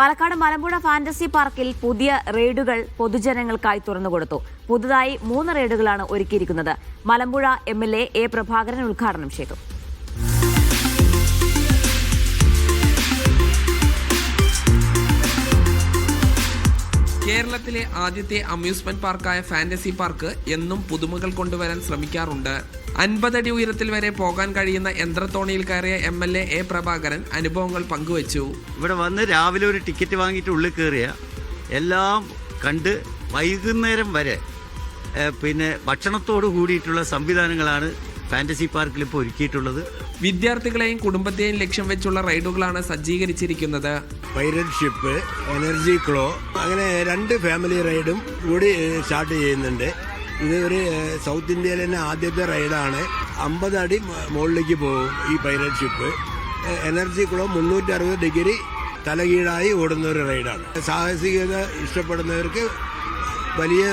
Palakkad Malampuzha fantasy പാർക്കിൽ പുതിയ റെയ്ഡുകൾ പൊതുജനങ്ങൾക്കായി തുറന്നുകൊടുത്തു. പുതുതായി മൂന്ന് റെയ്ഡുകളാണ് ഒരുക്കിയിരിക്കുന്നത്. മലമ്പുഴ എം എ പ്രഭാകരൻ ഉദ്ഘാടനം ചെയ്തു. കേരളത്തിലെ ആദ്യത്തെ അമ്യൂസ്മെന്റ് പാർക്കായ ഫാന്റസി പാർക്ക് എന്നും പുതുമകൾ കൊണ്ടുവരാൻ ശ്രമിക്കാറുണ്ട്. അൻപതടി ഉയരത്തിൽ വരെ പോകാൻ കഴിയുന്ന യന്ത്രത്തോണിയിൽ കയറിയ M L A A Prabhakaran അനുഭവങ്ങൾ പങ്കുവച്ചു. ഇവിടെ വന്ന് രാവിലെ ഒരു ടിക്കറ്റ് വാങ്ങിയിട്ട് ഉള്ളിൽ കയറിയ എല്ലാം കണ്ട് വൈകുന്നേരം വരെ പിന്നെ ഭക്ഷണത്തോട് കൂടിയിട്ടുള്ള സംവിധാനങ്ങളാണ് ഫാന്റസി പാർക്കിൽ ഇപ്പോൾ ഒരുക്കിയിട്ടുള്ളത്. വിദ്യാർത്ഥികളെയും കുടുംബത്തെയും ലക്ഷ്യം വെച്ചുള്ള റൈഡുകളാണ് സജ്ജീകരിച്ചിരിക്കുന്നത്. ഷിപ്പ് എനർജി ക്ലോ അങ്ങനെ രണ്ട് ഫാമിലി റൈഡും കൂടി സ്റ്റാർട്ട് ചെയ്യുന്നുണ്ട്. ഇത് ഒരു സൗത്ത് ഇന്ത്യയിലെ തന്നെ ആദ്യത്തെ റൈഡാണ് അമ്പത് അടി മുകളിലേക്ക് പോകും ഈ ഷിപ്പ് എനർജി ക്ലോ മുന്നൂറ്റി അറുപത് ഡിഗ്രി തലകീഴായി ഓടുന്ന ഒരു റൈഡാണ് സാഹസികത ഇഷ്ടപ്പെടുന്നവർക്ക് വലിയ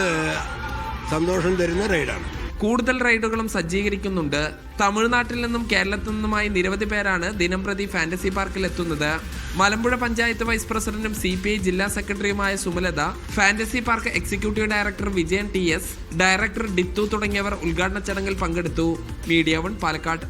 സന്തോഷം തരുന്ന റൈഡാണ് കൂടുതൽ റൈഡുകളും സജ്ജീകരിക്കുന്നുണ്ട്. തമിഴ്നാട്ടിൽ നിന്നും കേരളത്തിൽ നിന്നുമായി നിരവധി പേരാണ് ദിനംപ്രതി ഫാന്റസി പാർക്കിൽ എത്തുന്നത്. മലമ്പുഴ പഞ്ചായത്ത് വൈസ് പ്രസിഡന്റും സി പി ഐ ജില്ലാ സെക്രട്ടറിയുമായ Sumalatha fantasy park executive director Vijayan T S director Dithu തുടങ്ങിയവർ ഉദ്ഘാടന ചടങ്ങിൽ പങ്കെടുത്തു. Media one Palakkad.